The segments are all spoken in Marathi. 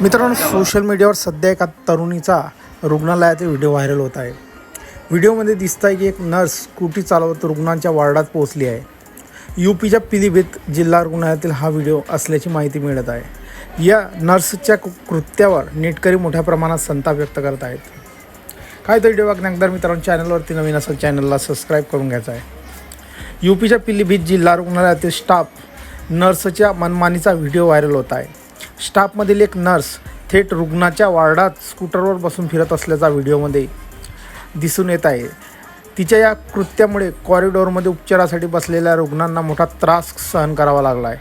मित्रांनो सोशल मीडियावर सध्या एका तरुणीचा रुग्णालयातील व्हिडिओ व्हायरल होत आहे. व्हिडिओमध्ये दिसत आहे की एक नर्स स्कूटी चालवत रुग्णांच्या वार्डात पोहोचली आहे. यू पीच्या पिलीभीत जिल्हा रुग्णालयातील हा व्हिडिओ असल्याची माहिती मिळत आहे. या नर्सच्या कृत्यावर नेटकरी मोठ्या प्रमाणात संताप व्यक्त करत आहेत. काय तर व्हिडिओ बघण्यानंतर मित्रांनो चॅनलवरती नवीन असं चॅनलला सबस्क्राईब करून घ्यायचा आहे. यू पीच्या पिलीभीत जिल्हा रुग्णालयातील स्टाफ नर्सच्या मनमानीचा व्हिडिओ व्हायरल होत आहे. स्टाफमधील एक नर्स थेट रुग्णाच्या वार्डात स्कूटरवर बसून फिरत असल्याचा व्हिडिओमध्ये दिसून येत आहे. तिच्या या कृत्यामुळे कॉरिडॉरमध्ये उपचारासाठी बसलेल्या रुग्णांना मोठा त्रास सहन करावा लागला आहे.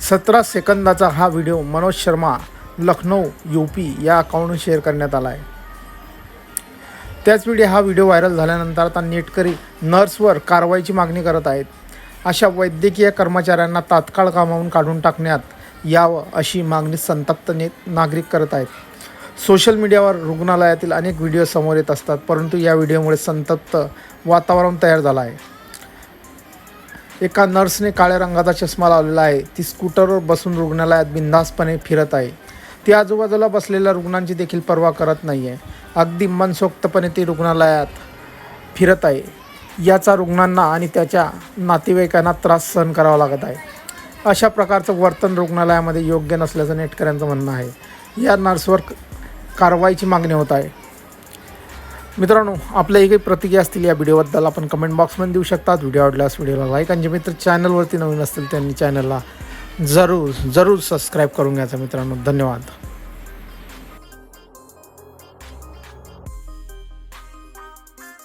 सतरा सेकंदाचा हा video Manoj Sharma Lucknow U P या अकाउंटवर शेअर करण्यात आला आहे. त्याच वेळी हा व्हिडिओ व्हायरल झाल्यानंतर आता नेटकरी नर्सवर कारवाईची मागणी करत आहेत. अशा वैद्यकीय कर्मचाऱ्यांना तात्काळ कामावून काढून टाकण्यात यावं अशी मागणी संतप्त ने नागरिक करत आहेत. सोशल मीडियावर रुग्णालयातील अनेक व्हिडिओ समोर येत असतात परंतु या व्हिडिओमुळे संतप्त वातावरण तयार झालं आहे. एका नर्सने काळ्या रंगाचा चष्मा लावलेला आहे. ती स्कूटरवर बसून रुग्णालयात बिनधास्तपणे फिरत आहे. ती आजूबाजूला बसलेल्या रुग्णांची देखील पर्वा करत नाही आहे अगदी मनसोक्तपणे ती रुग्णालयात फिरत आहे. याचा रुग्णांना आणि त्याच्या नातेवाईकांना त्रास सहन करावा लागत आहे. अशा प्रकारचं वर्तन रुग्णालयामध्ये योग्य नसल्याचं नेटकऱ्यांचं म्हणणं आहे. या नर्सवर कारवाईची मागणी होत आहे. मित्रांनो आपल्याही काही प्रतिक्रिया असतील या व्हिडिओबद्दल आपण कमेंट बॉक्समध्ये देऊ शकतात. व्हिडिओ आवडल्यास व्हिडिओला लाईक आणि जे मित्र चॅनलवरती नवीन असतील त्यांनी चॅनलला जरूर जरूर सबस्क्राईब करून घ्यायचं मित्रांनो. धन्यवाद.